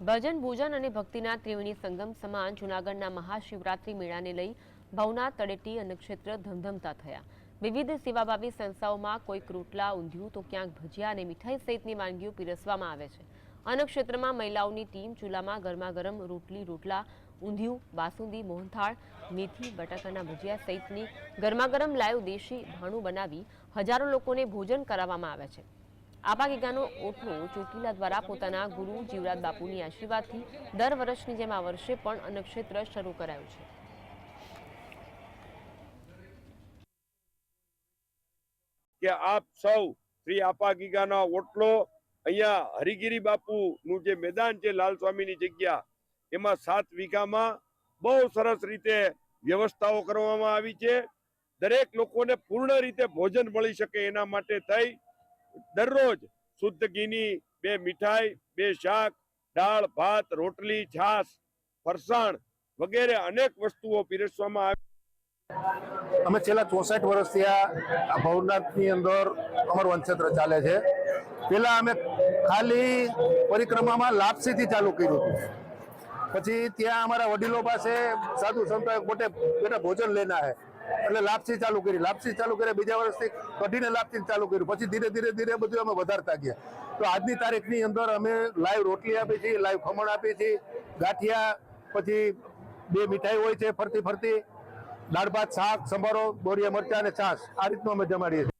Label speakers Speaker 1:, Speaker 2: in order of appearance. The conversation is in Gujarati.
Speaker 1: ભજન, ભોજન અને ભક્તિના ત્રિવેણી સંગમ સમાન જૂનાગઢના મહાશિવરાત્રી મેળાને લઈ ભવનાથ તળેટી અને ક્ષેત્ર ધમધમતા થયા. વિવિધ સેવાભાવી સંસ્થાઓમાં કોઈક રોટલા ઊંધિયું તો ક્યાંક ભજીયા અને મીઠાઈ સહિતની વાનગીઓ પીરસવામાં આવે છે. અન્નક્ષેત્રમાં મહિલાઓની ટીમ ચૂલામાં ગરમાગરમ રોટલી, રોટલા, ઊંધિયું, બાસુંદી, મોહનથાળ, મેથી, બટાકાના ભજીયા સહિતની ગરમાગરમ લાઈવ દેશી ભાણું બનાવી હજારો લોકોને ભોજન કરાવવામાં આવે છે. આબા ગીગાનો ઓટલો ચોટીલા દ્વારા પોતાના ગુરુ જીવરાજ બાપુની આશીર્વાદથી દર વર્ષની જેમ આ વર્ષે પણ અન્નક્ષેત્ર શરૂ કરાયું છે.
Speaker 2: કે આપ સૌ શ્રી આપા ગીગાનો ઓટલો અહીંયા હરિગીરી બાપુનું જે મેદાન છે લાલ સ્વામીની જગ્યા, એમાં સાત વીઘામાં બહુ સરસ રીતે વ્યવસ્થાઓ કરવામાં આવી છે. દરેક લોકોને પૂર્ણ રીતે ભોજન મળી શકે એના માટે થઈ દરરોજ શુદ્ધ ઘીની બે મીઠાઈ, બે શાક, દાળ, ભાત, રોટલી, છાશ, ફરસાણ વગેરે અનેક વસ્તુઓ પીરસવામાં આવી.
Speaker 3: અમે છેલ્લા ચોસઠ વર્ષથી આ ભવનાથની અંદર અમર વનક્ષેત્ર ચાલે છે. પેલા અમે ખાલી પરિક્રમામાં લાપસીથી ચાલુ કર્યું હતું. પછી ત્યાં અમારા વડીલો પાસે સાધુ સંતો મોટે બેટા ભોજન લેના હે એટલે લાપસી ચાલુ કરી, લાપસી ચાલુ કરી બીજા વર્ષથી કઢીને લાપસી ચાલુ કર્યું. પછી ધીરે ધીરે ધીરે બધું અમે વધારતા ગયા. તો આજની તારીખની અંદર અમે લાઈવ રોટલી આપીએ છીએ, લાઈવ ખમણ આપીએ છીએ, ગાંઠિયા, પછી બે મીઠાઈ હોય છે ફરતી ફરતી, દાળ ભાત, શાક, સંભારો બોરિયા મરચા અને છાશ. આ રીતનું અમે જમાડીએ છીએ.